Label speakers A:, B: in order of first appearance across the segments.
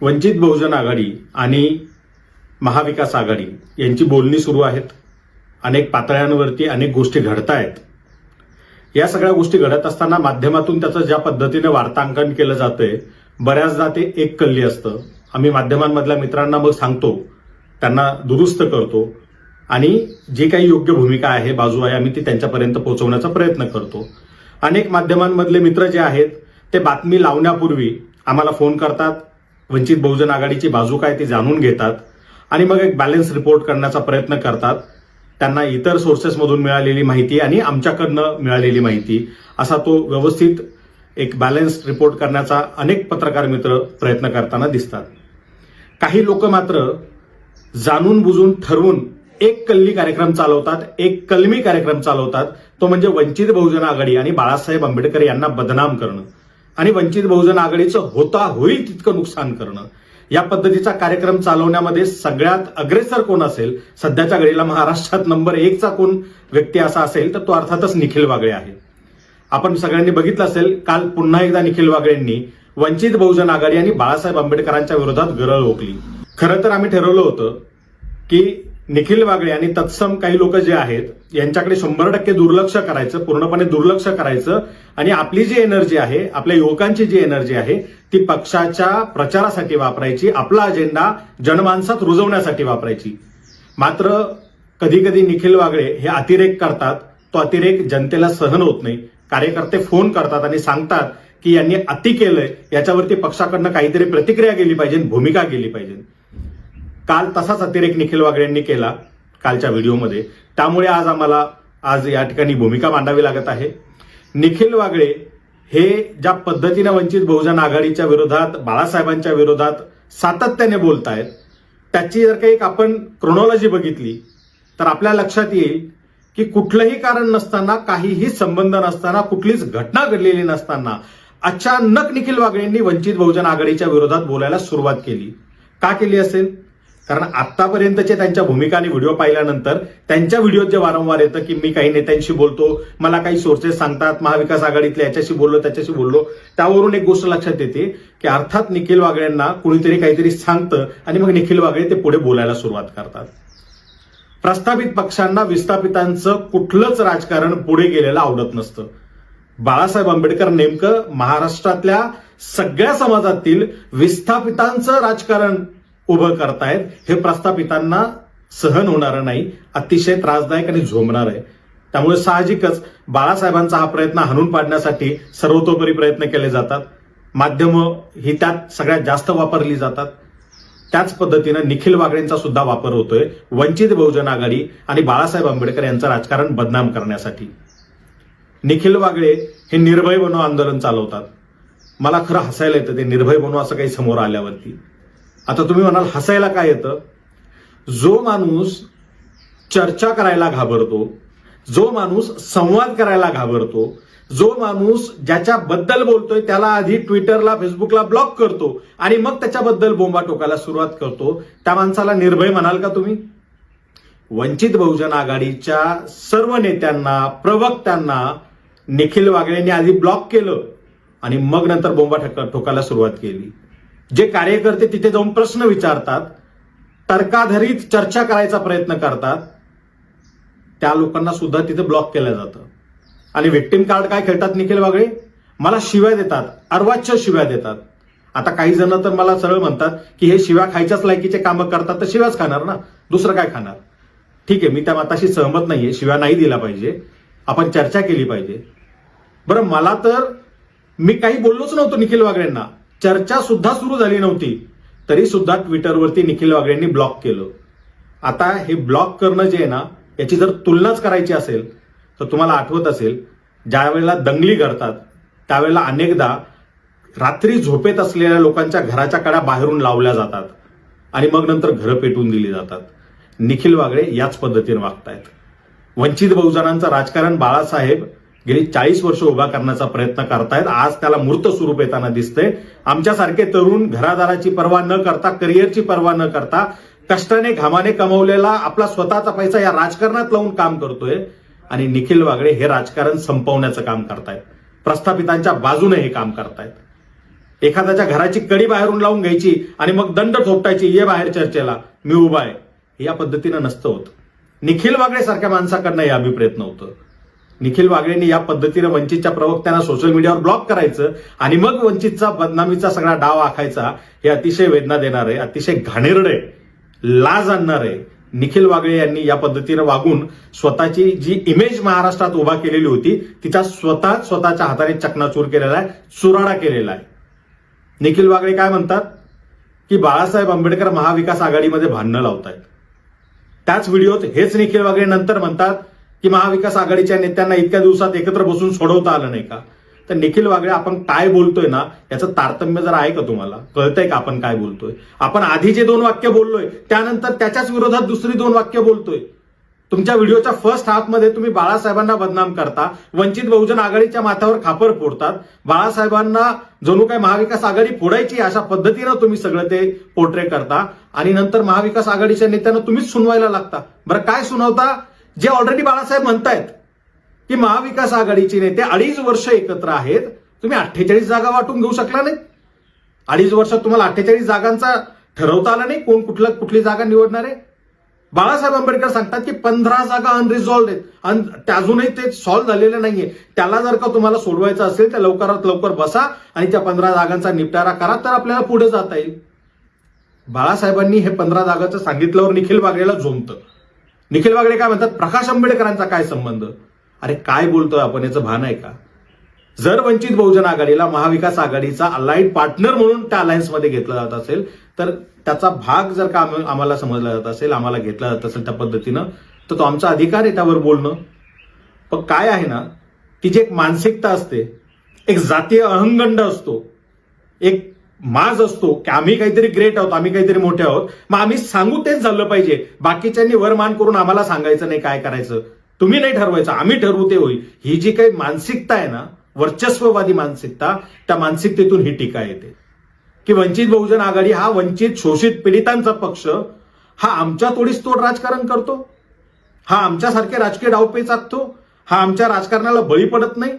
A: वंचित बहुजन आघाडी आणि महाविकास आघाडी यांची बोलणी सुरू आहेत. अनेक पातळ्यांवरती अनेक गोष्टी घडत आहेत या सगळ्या गोष्टी घडत असताना माध्यमातून त्याचं ज्या पद्धतीने वार्तांकन केलं जातंय बऱ्याचदा ते एक कल्ली असतं. आम्ही माध्यमांमधल्या मित्रांना मग सांगतो त्यांना दुरुस्त करतो आणि जी काही योग्य भूमिका आहे बाजू आहे आम्ही ती त्यांच्यापर्यंत पोहोचवण्याचा प्रयत्न करतो. अनेक माध्यमांमधले मित्र जे आहेत ते बातमी लावण्यापूर्वी आम्हाला फोन करतात वंचित बहुजन आघाडीची बाजू काय ती जाणून घेतात आणि मग एक बॅलन्स रिपोर्ट करण्याचा प्रयत्न करतात. त्यांना इतर सोर्सेसमधून मिळालेली माहिती आणि आमच्याकडनं मिळालेली माहिती असा तो व्यवस्थित एक बॅलन्स रिपोर्ट करण्याचा अनेक पत्रकार मित्र प्रयत्न करताना दिसतात. काही लोक मात्र जाणून बुजून ठरवून एक कल्ली कार्यक्रम चालवतात एक कलमी कार्यक्रम चालवतात तो म्हणजे वंचित बहुजन आघाडी आणि बाळासाहेब आंबेडकर यांना बदनाम करणं. आणि वंचित बहुजन आघाडीचं होता होईल तितकं नुकसान करणं. या पद्धतीचा कार्यक्रम चालवण्यामध्ये सगळ्यात अग्रेसर कोण असेल? सध्याच्या घडीला महाराष्ट्रात नंबर एकचा कोण व्यक्ती असा असेल तर तो अर्थातच निखिल वागळे आहे. आपण सगळ्यांनी बघितलं असेल काल पुन्हा एकदा निखिल वागळेंनी वंचित बहुजन आघाडी आणि बाळासाहेब आंबेडकरांच्या विरोधात गरळ ओकली. खरं तर आम्ही ठरवलं होतं की निखिल वागळे आणि तत्सम काही लोक जे आहेत यांच्याकडे शंभर टक्के दुर्लक्ष करायचं पूर्णपणे दुर्लक्ष करायचं. आणि आपली जी एनर्जी आहे आपल्या युवकांची जी एनर्जी आहे ती पक्षाच्या प्रचारासाठी वापरायची आपला अजेंडा जनमानसात रुजवण्यासाठी वापरायची. मात्र कधी कधी निखिल वागळे हे अतिरेक करतात. तो अतिरेक जनतेला सहन होत नाही. कार्यकर्ते फोन करतात आणि सांगतात की यांनी अति केलंय याच्यावरती पक्षाकडनं काहीतरी प्रतिक्रिया गेली पाहिजे भूमिका गेली पाहिजे. काल तसाच अतिरेक निखिल वागळे यांनी केला कालच्या व्हिडिओमध्ये. त्यामुळे आज आम्हाला आज या ठिकाणी भूमिका मांडावी लागत आहे. निखिल वागळे हे ज्या पद्धतीनं वंचित बहुजन आघाडीच्या विरोधात बाळासाहेबांच्या विरोधात सातत्याने बोलत आहेत त्याची जर काही एक आपण क्रोनॉलॉजी बघितली तर आपल्या लक्षात येईल की कुठलंही कारण नसताना काहीही संबंध नसताना कुठलीच घटना घडलेली नसताना अचानक निखिल वागळेंनी वंचित बहुजन आघाडीच्या विरोधात बोलायला सुरुवात केली. का केली असेल? कारण आतापर्यंतचे त्यांच्या भूमिका आणि व्हिडिओ पाहिल्यानंतर त्यांच्या व्हिडिओत जे वारंवार येतं की मी काही नेत्यांशी बोलतो मला काही सोर्सेस सांगतात महाविकास आघाडीतल्या याच्याशी बोललो त्याच्याशी बोललो त्यावरून एक गोष्ट लक्षात येते की अर्थात निखिल वागळेंना कुणीतरी काहीतरी सांगतं आणि मग निखिल वागळे ते पुढे बोलायला सुरुवात करतात. प्रस्थापित पक्षांना विस्थापितांचं कुठलंच राजकारण पुढे गेलेलं आवडत नसतं. बाळासाहेब आंबेडकर नेमकं महाराष्ट्रातल्या सगळ्या समाजातील विस्थापितांचं राजकारण उभं करतायत. हे प्रस्थापितांना सहन होणारं नाही. अतिशय त्रासदायक आणि झोमणार आहे. त्यामुळे साहजिकच बाळासाहेबांचा हा प्रयत्न हाणून पाडण्यासाठी सर्वतोपरी प्रयत्न केले जातात. माध्यमं ही त्यात सगळ्यात जास्त वापरली जातात. त्याच पद्धतीनं निखिल वागळेंचा सुद्धा वापर होतोय. वंचित बहुजन आघाडी आणि बाळासाहेब आंबेडकर यांचं राजकारण बदनाम करण्यासाठी. निखिल वागळे हे निर्भय बनो आंदोलन चालवतात. मला खरं हसायला येतं ते निर्भय बनो असं काही समोर आल्यावरती. आता तुम्ही म्हणाल हसायला काय येतं? जो माणूस चर्चा करायला घाबरतो जो माणूस संवाद करायला घाबरतो जो माणूस ज्याच्याबद्दल बोलतोय त्याला आधी ट्विटरला फेसबुकला ब्लॉक करतो आणि मग त्याच्याबद्दल बोंबा टोकायला सुरुवात करतो त्या माणसाला निर्भय म्हणाल का तुम्ही? वंचित बहुजन आघाडीच्या सर्व नेत्यांना प्रवक्त्यांना निखिल वागळेंनी आधी ब्लॉक केलं आणि मग नंतर बोंबा ठोका- ठोकायला सुरुवात केली. जे कार्यकर्ते तिथे जाऊन प्रश्न विचारतात तर्काधरीत चर्चा करायचा प्रयत्न करतात त्या लोकांना सुद्धा तिथे ब्लॉक केलं जातं. आणि विक्टिम कार्ड काय खेळतात निखिल वागळे मला शिव्या देतात अर्वाच्य शिव्या देतात. आता काही जण तर मला सरळ म्हणतात की हे शिव्या खायच्याच लायकीचे कामं करतात तर शिव्याच खाणार ना? दुसरं काय खाणार? ठीक आहे मी त्या मताशी सहमत नाहीये शिव्या नाही दिला पाहिजे. आपण चर्चा केली पाहिजे. बरं मला तर मी काही बोललोच नव्हतो निखिल वागळेंना चर्चा सुद्धा सुरू झाली नव्हती. तरी सुद्धा ट्विटरवरती निखिल वागळेंनी ब्लॉक केलं. आता हे ब्लॉक करणं जे आहे ना याची जर तुलनाच करायची असेल तर तुम्हाला आठवत असेल ज्या वेळेला दंगली घडतात त्यावेळेला अनेकदा रात्री झोपेत असलेल्या लोकांच्या घराच्या कड्या बाहेरून लावल्या जातात आणि मग नंतर घरं पेटून दिली जातात. निखिल वागळे याच पद्धतीने वागतायत. वंचित बहुजनांचं राजकारण बाळासाहेब गेली चाळीस वर्ष उभा करण्याचा प्रयत्न करतायत. आज त्याला मूर्त स्वरूप येताना दिसतंय. आमच्यासारखे तरुण घरादाराची पर्वा न करता करिअरची पर्वा न करता कष्टाने घामाने कमवलेला आपला स्वतःचा पैसा या राजकारणात लावून काम करतोय. आणि निखिल वागळे हे राजकारण संपवण्याचं काम करतायत. प्रस्थापितांच्या बाजूने हे काम करतायत. एखाद्याच्या घराची कडी बाहेरून लावून घ्यायची आणि मग दंड थोपटायची ये बाहेर चर्चेला. मी उभा आहे. या पद्धतीनं नसतं होत. निखिल वागळे सारख्या माणसाकडनं हे अभिप्रेत नव्हतं. निखिल वागळेंनी या पद्धतीनं वंचितच्या प्रवक्त्यांना सोशल मीडियावर ब्लॉक करायचं आणि मग वंचितचा बदनामीचा सगळा डाव आखायचा हे अतिशय वेदना देणार आहे अतिशय घाणेरडं आहे लाज आणणार आहे. निखिल वागळे यांनी या पद्धतीनं वागून स्वतःची जी इमेज महाराष्ट्रात उभा केलेली होती तिचा स्वतः स्वतःच्या हाताने चकनाचूर केलेला आहे चुराडा केलेला आहे. निखिल वागळे काय म्हणतात? की बाळासाहेब आंबेडकर महाविकास आघाडीमध्ये भांडणं लावतायत. त्याच व्हिडिओत हेच निखिल वागळे नंतर म्हणतात की महाविकास आघाडीच्या नेत्यांना इतक्या दिवसात एकत्र बसून सोडवता आलं नाही का? तर निखिल वागळे आपण काय बोलतोय ना याचं तारतम्य जर आहे का तुम्हाला? कळतंय का आपण काय बोलतोय? आपण आधी जे दोन वाक्य बोललोय त्यानंतर त्याच्याच विरोधात दुसरी दोन वाक्य बोलतोय. तुमच्या व्हिडिओच्या फर्स्ट हाफमध्ये तुम्ही बाळासाहेबांना बदनाम करता वंचित बहुजन आघाडीच्या माथ्यावर खापर फोडतात बाळासाहेबांना जणू काय महाविकास आघाडी फोडायची अशा पद्धतीनं तुम्ही सगळं ते पोर्ट्रे करता आणि नंतर महाविकास आघाडीच्या नेत्यांना तुम्हीच सुनवायला लागता. बरं काय सुनावता? जे ऑलरेडी बाळासाहेब म्हणतायत की महाविकास आघाडीचे नेते अडीच वर्ष एकत्र आहेत तुम्ही अठ्ठेचाळीस जागा वाटून घेऊ शकला नाही. अडीच वर्षात तुम्हाला अठ्ठेचाळीस जागांचा ठरवता आला नाही कोण कुठला कुठली जागा निवडणार आहे? बाळासाहेब आंबेडकर सांगतात की पंधरा जागा अनरिझॉल्व्ह आहेत. आणि त्या अजूनही ते सॉल्व्ह झालेले नाहीये. त्याला जर का तुम्हाला सोडवायचं असेल तर लवकरात लवकर बसा आणि त्या पंधरा जागांचा निपटारा करा तर आपल्याला पुढे जाता येईल. बाळासाहेबांनी हे पंधरा जागाचं सांगितल्यावर निखिल बागडेला झोमतं निखिल बागडे काय म्हणतात प्रकाश आंबेडकरांचा काय संबंध? अरे काय बोलतोय आपण याचं भान आहे का? जर वंचित बहुजन आघाडीला महाविकास आघाडीचा अलाइड पार्टनर म्हणून त्या अलायन्समध्ये घेतला जात असेल तर त्याचा भाग जर का आम्हाला समजला जात असेल आम्हाला घेतला जात असेल त्या पद्धतीनं तर तो आमचा अधिकार आहे त्यावर बोलणं. पण काय आहे ना ती जी एक मानसिकता असते एक जातीय अहंगंड असतो एक माज असतो की आम्ही काहीतरी ग्रेट आहोत आम्ही काहीतरी मोठे आहोत. मग आम्ही सांगू तेच झालं पाहिजे. बाकीच्यांनी वरमान करून आम्हाला सांगायचं नाही काय करायचं. तुम्ही नाही ठरवायचं आम्ही ठरवू ते होईल. ही जी काही मानसिकता आहे ना वर्चस्ववादी मानसिकता त्या मानसिकतेतून ही टीका येते. की वंचित बहुजन आघाडी हा वंचित शोषित पीडितांचा पक्ष हा आमच्या तोडीस तोड राजकारण करतो. हा आमच्यासारखे राजकीय डावपेच आखतो. हा आमच्या राजकारणाला बळी पडत नाही.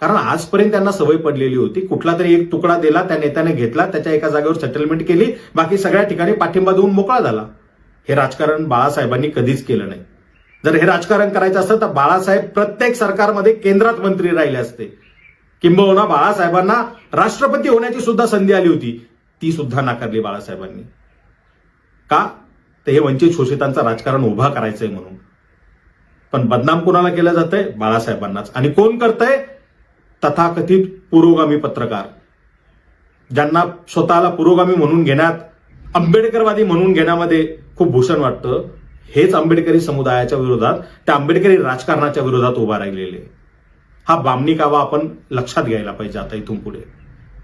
A: कारण आजपर्यंत त्यांना सवय पडलेली होती. कुठला तरी एक तुकडा दिला त्या नेत्याने घेतला त्याच्या एका जागेवर सेटलमेंट केली. बाकी सगळ्या ठिकाणी पाठिंबा देऊन मोकळा झाला. हे राजकारण बाळासाहेबांनी कधीच केलं नाही. जर हे राजकारण करायचं असतं तर बाळासाहेब प्रत्येक सरकारमध्ये केंद्रात मंत्री राहिले असते. किंबहुना बाळासाहेबांना राष्ट्रपती होण्याची सुद्धा संधी आली होती. ती सुद्धा नाकारली बाळासाहेबांनी. का? तर हे वंचित शोषितांचं राजकारण उभा करायचंय म्हणून. पण बदनाम कोणाला केलं जातंय? बाळासाहेबांनाच. आणि कोण करतंय? तथाकथित पुरोगामी पत्रकार. ज्यांना स्वतःला पुरोगामी म्हणून घेण्यात आंबेडकरवादी म्हणून घेण्यामध्ये खूप भूषण वाटतं हेच आंबेडकरी समुदायाच्या विरोधात त्या आंबेडकरी राजकारणाच्या विरोधात उभा राहिलेले. हा बामणी कावा आपण लक्षात घ्यायला पाहिजे आता इथून पुढे.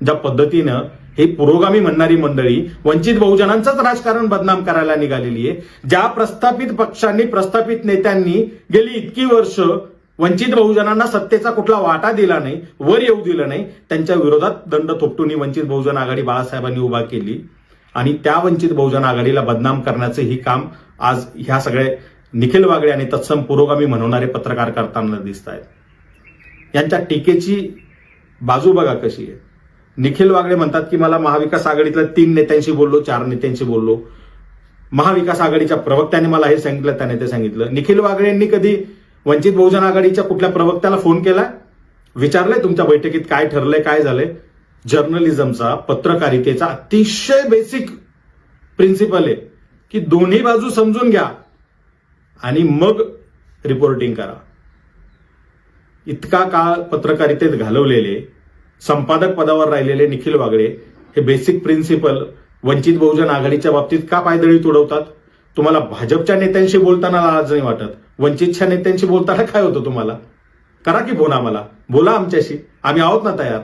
A: ज्या पद्धतीनं हे पुरोगामी म्हणणारी मंडळी वंचित बहुजनांचंच राजकारण बदनाम करायला निघालेली आहे ज्या प्रस्थापित पक्षांनी प्रस्थापित नेत्यांनी गेली इतकी वर्ष वंचित बहुजनांना सत्तेचा कुठला वाटा दिला नाही वर येऊ दिलं नाही त्यांच्या विरोधात दंड थोपटून ही वंचित बहुजन आघाडी बाळासाहेबांनी उभा केली. आणि त्या वंचित बहुजन आघाडीला बदनाम करण्याचं ही काम आज ह्या सगळे निखिल वागळे आणि तत्सम पुरोगामी म्हणवणारे पत्रकार करताना दिसत आहेत. यांच्या टीकेची बाजू बघा कशी आहे. निखिल वागळे म्हणतात की मला महाविकास आघाडीतल्या तीन नेत्यांशी बोललो चार नेत्यांशी बोललो. महाविकास आघाडीच्या प्रवक्त्याने मला हे सांगितलं त्याने ते सांगितलं. निखिल वागळे यांनी कधी वंचित बहुजन आघाडीच्या कुठल्या प्रवक्त्याला फोन केला? विचारलंय तुमच्या बैठकीत काय ठरलंय काय झालंय? जर्नलिझमचा पत्रकारितेचा अतिशय बेसिक प्रिन्सिपल आहे की दोन्ही बाजू समजून घ्या आणि मग रिपोर्टिंग करा. इतका काळ पत्रकारितेत घालवलेले संपादक पदावर राहिलेले निखिल वागळे हे बेसिक प्रिन्सिपल वंचित बहुजन आघाडीच्या बाबतीत का पायदळी तुडवतात? तुम्हाला भाजपच्या नेत्यांशी बोलताना लाज नाही वाटत? वंचितच्या नेत्यांशी बोलताना काय होतं तुम्हाला? करा की फोन आम्हाला. बोला आमच्याशी. आम्ही आहोत ना तयार.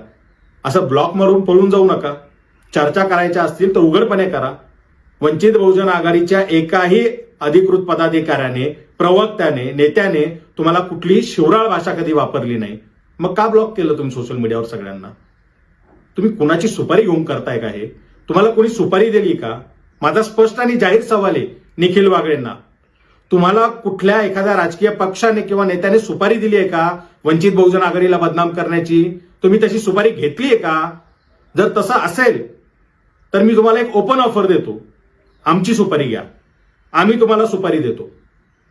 A: असं ब्लॉक मारून पळून जाऊ नका. चर्चा करायच्या असतील तर उघडपणे करा. वंचित बहुजन आघाडीच्या एकाही अधिकृत पदाधिकाऱ्याने प्रवक्त्याने नेत्याने तुम्हाला कुठलीही शिवराळ भाषा कधी वापरली नाही. मग का ब्लॉक केलं तुम्ही सोशल मीडियावर सगळ्यांना? तुम्ही कुणाची सुपारी घेऊन करताय का हे? तुम्हाला कोणी सुपारी दिली का? माझा स्पष्ट आणि जाहीर सवाल आहे. निखिल वागळेंना. तुम्हाला कुठल्या एखाद्या राजकीय पक्षाने किंवा नेत्याने सुपारी दिली आहे का? वंचित बहुजन आघाडीला बदनाम करण्याची. तुम्ही तशी सुपारी घेतली आहे का? जर तसं असेल तर मी तुम्हाला एक ओपन ऑफर देतो. आमची सुपारी घ्या. आम्ही तुम्हाला सुपारी देतो.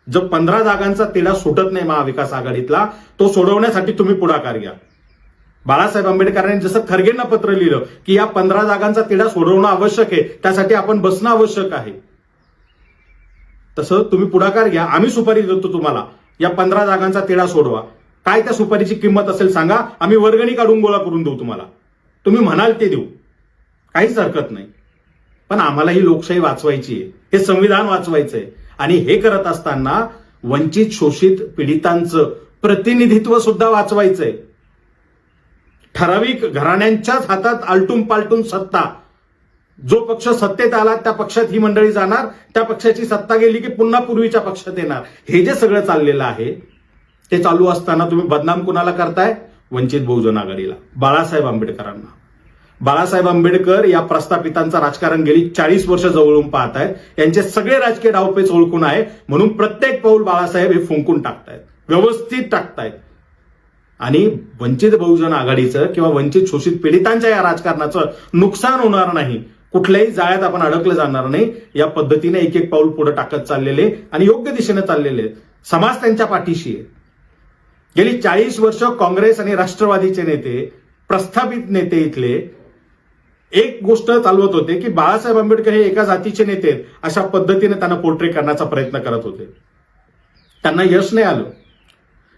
A: जो पंधरा जागांचा तिढा सुटत नाही महाविकास आघाडीतला तो सोडवण्यासाठी तुम्ही पुढाकार घ्या. बाळासाहेब आंबेडकरांनी जसं खरगेंना पत्र लिहिलं की या पंधरा जागांचा तिढा सोडवणं आवश्यक आहे त्यासाठी आपण बसणं आवश्यक आहे. तसं तुम्ही पुढाकार घ्या. आम्ही सुपारी देतो तुम्हाला. या पंधरा जागांचा तिढा सोडवा. काय त्या सुपारीची किंमत असेल सांगा. आम्ही वर्गणी काढून गोळा करून देऊ तुम्हाला. तुम्ही म्हणाल ते देऊ. काहीच हरकत नाही. पण आम्हाला ही लोकशाही वाचवायची आहे. हे संविधान वाचवायचं आहे आणि हे करत असताना वंचित शोषित पीडितांचं प्रतिनिधित्व सुद्धा वाचवायचंय. ठराविक घराण्यांच्याच हातात आलटून पालटून सत्ता जो पक्ष सत्तेत आला त्या पक्षात ही मंडळी जाणार त्या पक्षाची सत्ता गेली की पुन्हा पूर्वीच्या पक्षात येणार. हे जे सगळं चाललेलं आहे ते चालू असताना तुम्ही बदनाम कुणाला करताय? वंचित बहुजन आघाडीला. बाळासाहेब आंबेडकरांना. बाळासाहेब आंबेडकर या प्रस्थापितांचं राजकारण गेली चाळीस वर्ष जवळून पाहत आहेत यांचे सगळे राजकीय डावपेच ओळखून आहे. म्हणून प्रत्येक पाऊल बाळासाहेब हे फुंकून टाकतायत. व्यवस्थित टाकतायत. आणि वंचित बहुजन आघाडीचं किंवा वंचित शोषित पीडितांच्या या राजकारणाचं नुकसान होणार नाही. कुठल्याही जाळ्यात आपण अडकलं जाणार नाही. या पद्धतीने एक एक पाऊल पुढे टाकत चाललेले आणि योग्य दिशेने चाललेले आहेत. समाज त्यांच्या पाठीशी आहे. गेली चाळीस वर्ष काँग्रेस आणि राष्ट्रवादीचे नेते प्रस्थापित नेते इथले एक गोष्ट चालवत होते की बाळासाहेब आंबेडकर हे एका जातीचे नेते आहेत. अशा पद्धतीने त्यांना पोर्ट्रे करण्याचा प्रयत्न करत होते. त्यांना यश नाही आलं.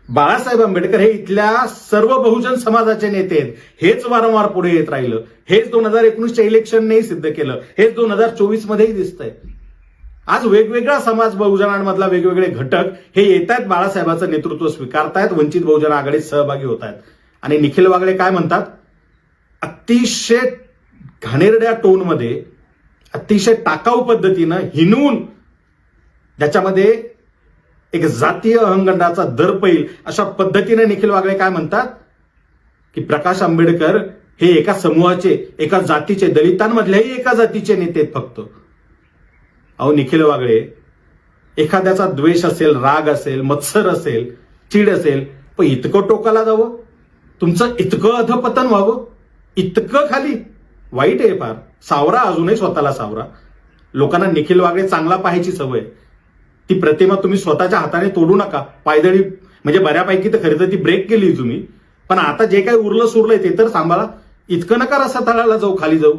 A: बाळासाहेब आंबेडकर हे इथल्या सर्व बहुजन समाजाचे नेते आहेत. हेच वारंवार पुढे येत राहिलं. हेच दोन हजार एकोणीसच्या इलेक्शननेही सिद्ध केलं. हेच दोन हजार चोवीस मध्येही दिसतंय. आज वेगवेगळा समाज बहुजनांमधला वेगवेगळे घटक हे येत आहेत. बाळासाहेबांचं नेतृत्व स्वीकारतायत. वंचित बहुजन आघाडीत सहभागी होत आहेत आणि निखिल वागळे काय म्हणतात? अतिशय घाणेरड्या टोनमध्ये अतिशय टाकाऊ पद्धतीनं हिनवून ज्याच्यामध्ये एक जातीय अहंगंडाचा दर पैल अशा पद्धतीने निखिल वागळे काय म्हणतात? की प्रकाश आंबेडकर हे एका समूहाचे एका जातीचे दलितांमधल्याही एका जातीचे नेते फक्त. अहो निखिल वागळे एखाद्याचा द्वेष असेल राग असेल मत्सर असेल चीड असेल पण इतकं टोकाला जावं? तुमचं इतकं अधपतन व्हावं? इतकं खाली? वाईट आहे फार. सावरा अजूनही स्वतःला सावरा. लोकांना निखिल वागळे चांगला पाहायची सवय ती प्रतिमा तुम्ही स्वतःच्या हाताने तोडू नका. पायदळी म्हणजे बऱ्यापैकी तर खरं तर ती ब्रेक केली तुम्ही. पण आता जे काही उरलं सुरलंय ते तर सांभाळा. इतकं नका रसातळाला जाऊ खाली जाऊ.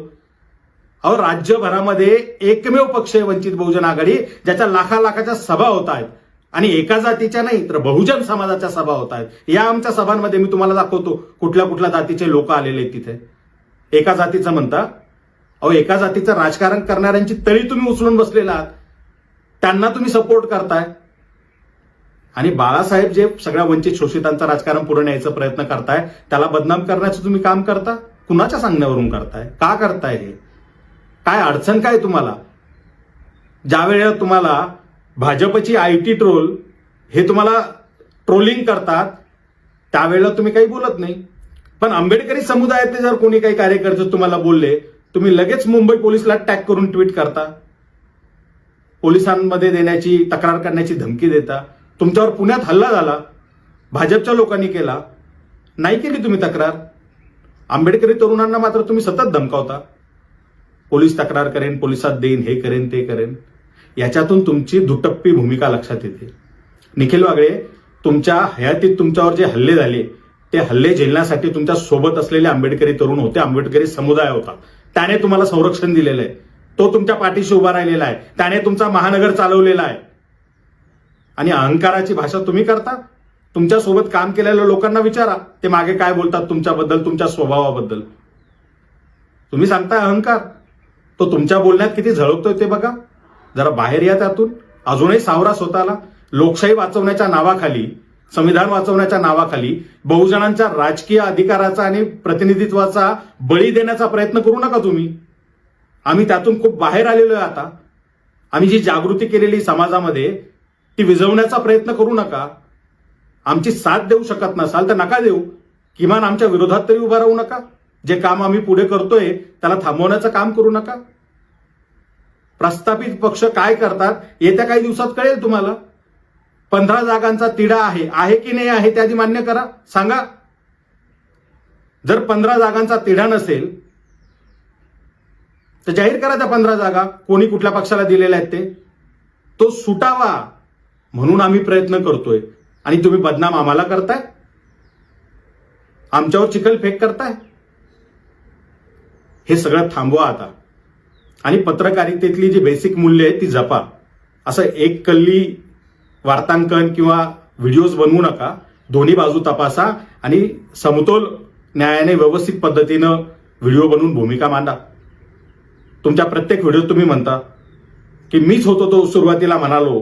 A: अहो राज्यभरामध्ये एकमेव पक्ष आहे वंचित बहुजन आघाडी ज्याच्या लाखा लाखाच्या सभा होत आहेत. आणि एका जातीच्या नाही तर बहुजन समाजाच्या सभा होत आहेत. या आमच्या सभांमध्ये मी तुम्हाला दाखवतो कुठल्या कुठल्या जातीचे लोक आलेले आहेत तिथे. एका जातीचं म्हणता. अहो एका जातीचं राजकारण करणाऱ्यांची तळी तुम्ही उचलून बसलेला आहात. त्यांना तुम्ही सपोर्ट करताय. आणि बाळासाहेब जे सगळ्या वंचित शोषितांचं राजकारण पुढे न्यायचा प्रयत्न करताय त्याला बदनाम करण्याचं तुम्ही काम करता? कुणाच्या सांगण्यावरून करताय? का करताय हे? काय अडचण काय तुम्हाला? ज्या वेळेला तुम्हाला भाजपची आय टी ट्रोल हे तुम्हाला ट्रोलिंग करतात त्यावेळेला तुम्ही काही बोलत नाही. पण आंबेडकरी समुदायातले जर कोणी काही कार्यकर्ते तुम्हाला बोलले तुम्ही लगेच मुंबई पोलिसला टॅग करून ट्विट करता. पोलिसांमध्ये देण्याची तक्रार करण्याची धमकी देता. तुमच्यावर पुण्यात हल्ला झाला. भाजपच्या लोकांनी केला. नाही केली तुम्ही तक्रार. आंबेडकरी तरुणांना मात्र तुम्ही सतत धमकावता. पोलीस तक्रार करेन पोलिसात देईन हे करेन ते करेन. याच्यातून तुमची दुटप्पी भूमिका लक्षात येते. निखिल वागळे तुमच्या हयातीत तुमच्यावर जे हल्ले झाले ते हल्ले झेलण्यासाठी तुमच्यासोबत असलेले आंबेडकरी तरुण होते. आंबेडकरी समुदाय होता. त्याने तुम्हाला संरक्षण दिलेलं आहे. तो तुमच्या पाठीशी उभा राहिलेला आहे. त्याने तुमचा महानगर चालवलेला आहे. आणि अहंकाराची भाषा तुम्ही करता? तुमच्यासोबत काम केलेल्या लोकांना विचारा. ते मागे काय बोलतात तुमच्याबद्दल तुमच्या स्वभावाबद्दल. तुम्ही सांगताय अहंकार. तो तुमच्या बोलण्यात किती झळकतोय ते बघा. जरा बाहेर या त्यातून. अजूनही सावरा स्वतःला लोकशाही वाचवण्याच्या नावाखाली संविधान वाचवण्याच्या नावाखाली बहुजनांच्या राजकीय अधिकाराचा आणि प्रतिनिधित्वाचा बळी देण्याचा प्रयत्न करू नका तुम्ही. आम्ही त्यातून खूप बाहेर आलेलो आहे आता. आम्ही जी जागृती केलेली समाजामध्ये ती विझवण्याचा प्रयत्न करू नका. आमची साथ देऊ शकत नसाल तर नका देऊ. किमान आमच्या विरोधात तरी उभा राहू नका. जे काम आम्ही पुढे करतोय त्याला थांबवण्याचं काम करू नका. प्रस्थापित पक्ष काय करतात येत्या काही दिवसात कळेल तुम्हाला. पंधरा जागांचा तिढा आहे. आहे की नाही आहे ते आधी मान्य करा. सांगा. जर पंधरा जागांचा तिढा नसेल तर जाहीर करा त्या पंधरा जागा. कोणी कुठल्या पक्षाला दिलेल्या आहेत ते? तो सुटावा म्हणून आम्ही प्रयत्न करतोय. आणि तुम्ही बदनाम आम्हाला करताय. आमच्यावर चिखल फेक करताय. हे सगळं थांबवा आता. आणि पत्रकारितेतली जी बेसिक मूल्य आहेत ती जपा. असं एक कल्ली वार्तांकन किंवा व्हिडिओज बनवू नका. दोन्ही बाजू तपासा. आणि समतोल न्यायाने व्यवस्थित पद्धतीनं व्हिडिओ बनवून भूमिका मांडा. तुमच्या प्रत्येक व्हिडिओत तुम्ही म्हणता की मीच होतो तो सुरुवातीला म्हणालो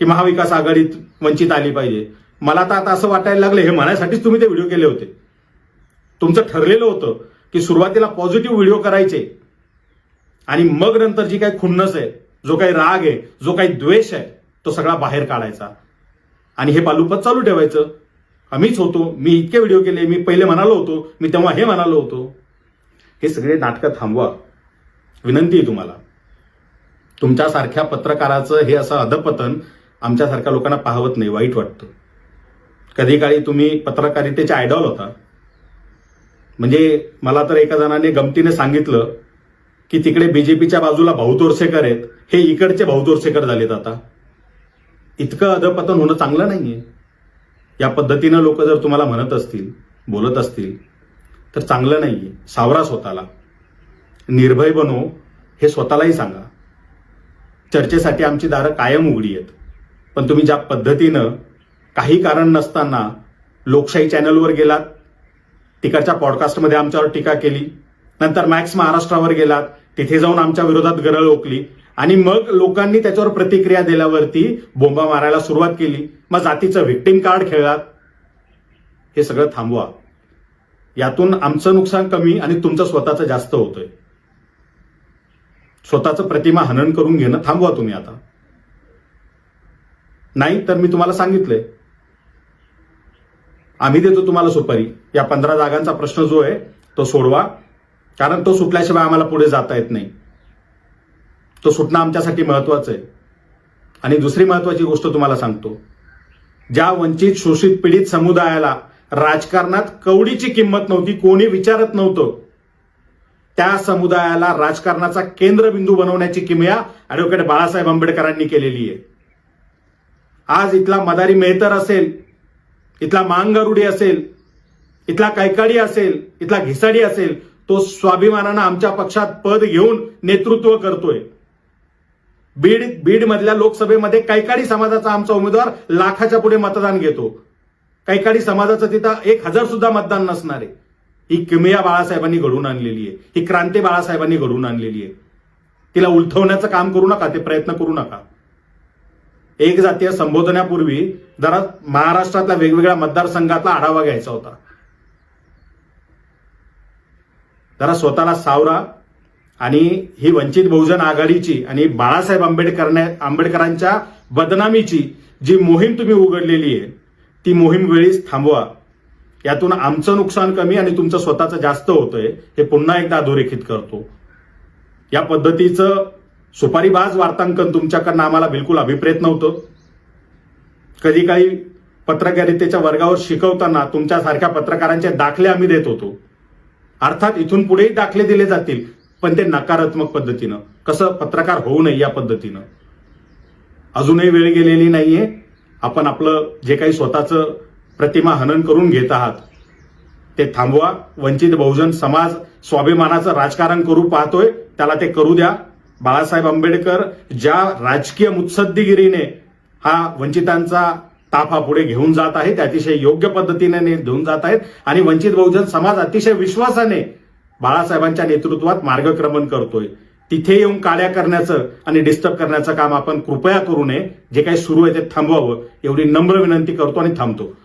A: की महाविकास आघाडीत वंचित आली पाहिजे. मला तर आता असं वाटायला लागलं हे म्हणायसाठीच तुम्ही ते व्हिडिओ केले होते. तुमचं ठरलेलं होतं की सुरुवातीला पॉझिटिव्ह व्हिडिओ करायचे. आणि मग नंतर जी काही खुन्नस आहे जो काही राग आहे जो काही द्वेष आहे तो सगळा बाहेर काढायचा. आणि हे पालुपत चालू ठेवायचं. आम्हीच होतो मी इतके व्हिडिओ केले मी पहिले म्हणालो होतो मी तेव्हा हे म्हणालो होतो. हे सगळे नाटकं थांबवा. विनंती आहे तुम्हाला. तुमच्यासारख्या पत्रकाराचं हे असं अधपतन आमच्यासारख्या लोकांना पाहवत नाही वाईट वाटतं. कधी काळी तुम्ही पत्रकारितेचे आयडॉल होता. म्हणजे मला तर एका जणाने गमतीने सांगितलं की तिकडे बीजेपीच्या बाजूला भाऊ तोरसेकर आहेत हे इकडचे भाऊ तोरसेकर झालेत आता. इतकं अधपतन होणं चांगलं नाहीये. या पद्धतीनं लोक जर तुम्हाला म्हणत असतील बोलत असतील तर चांगलं नाहीये. सावरा स्वतःला. निर्भय बनो हे स्वतःलाही सांगा. चर्चेसाठी आमची दारं कायम उघडी आहेत. पण तुम्ही ज्या पद्धतीनं काही कारण नसताना लोकशाही चॅनलवर गेलात तिकडच्या पॉडकास्टमध्ये आमच्यावर टीका केली नंतर मॅक्स महाराष्ट्रावर गेलात तिथे जाऊन आमच्या विरोधात गरळ ओकली आणि मग लोकांनी त्याच्यावर प्रतिक्रिया दिल्यावरती बोंबा मारायला सुरुवात केली. मग जातीचं व्हिक्टिम कार्ड खेळलात. हे सगळं थांबवा. यातून आमचं नुकसान कमी आणि तुमचं स्वतःचं जास्त होतंय. स्वतःचं प्रतिमा हनन करून घेणं थांबवा तुम्ही आता. नाही तर मी तुम्हाला सांगितलंय. आम्ही देतो तुम्हाला सुपारी. या पंधरा जागांचा प्रश्न जो आहे तो सोडवा. कारण तो सुटल्याशिवाय आम्हाला पुढे जाता येत नाही. तो सुटणं आमच्यासाठी महत्वाचं आहे. आणि दुसरी महत्वाची गोष्ट तुम्हाला सांगतो. ज्या वंचित शोषित पीडित समुदायाला राजकारणात कवडीची किंमत नव्हती कोणी विचारत नव्हतं त्या समुदायाला राजकारणाचा केंद्रबिंदू बनवण्याची किमया ऍडव्होकेट बाळासाहेब आंबेडकरांनी केलेली आहे. आज इथला मदारी मेहतर असेल इथला मांगरुडी असेल इथला कैकाडी असेल इथला घिसाडी असेल तो स्वाभिमानानं आमच्या पक्षात पद घेऊन नेतृत्व करतोय. बीड बीड मधल्या लोकसभेमध्ये कैकाडी समाजाचा आमचा उमेदवार लाखाच्या पुढे मतदान घेतो. कैकाडी समाजाचं तिथं एक हजार सुद्धा मतदान नसणार आहे. ही किमया बाळासाहेबांनी घडवून आणलेली आहे. ही क्रांती बाळासाहेबांनी घडवून आणलेली आहे. तिला उलथवण्याचं काम करू नका ते प्रयत्न करू नका. एक जातीय संबोधण्यापूर्वी जरा महाराष्ट्रातल्या वेगवेगळ्या मतदारसंघातला आढावा घ्यायचा होता. जरा स्वतःला सावरा आणि ही वंचित बहुजन आघाडीची आणि बाळासाहेब आंबेडकर आंबेडकरांच्या बदनामीची जी मोहीम तुम्ही उघडलेली आहे ती मोहीम वेळीच थांबवा. यातून आमचं नुकसान कमी आणि तुमचं स्वतःचं जास्त होतंय हे पुन्हा एकदा अधोरेखित करतो. या पद्धतीचं सुपारीबाज वार्तांकन तुमच्याकडनं आम्हाला बिलकुल अभिप्रेत नव्हतं. कधी काही पत्रकारितेच्या वर्गावर शिकवताना तुमच्यासारख्या पत्रकारांचे दाखले आम्ही देत होतो. अर्थात इथून पुढेही दाखले दिले जातील पण ते नकारात्मक पद्धतीनं. कसं पत्रकार होऊ नये या पद्धतीनं. अजूनही वेळ गेलेली नाहीये. आपण आपलं जे काही स्वतःचं प्रतिमा हनन करून घेत आहात. ते थांबवा. वंचित बहुजन समाज स्वाभिमानाचं राजकारण करू पाहतोय. त्याला ते करू द्या. बाळासाहेब आंबेडकर ज्या राजकीय मुत्सद्दीगिरीने हा वंचितांचा ताफा पुढे घेऊन जात आहेत अतिशय योग्य पद्धतीने घेऊन जात आहेत आणि वंचित बहुजन समाज अतिशय विश्वासाने बाळासाहेबांच्या नेतृत्वात मार्गक्रमण करतोय. तिथे येऊन काड्या करण्याचं आणि डिस्टर्ब करण्याचं काम आपण कृपया करू नये. जे काही सुरू आहे ते थांबवावं. एवढी नम्र विनंती करतो आणि थांबतो.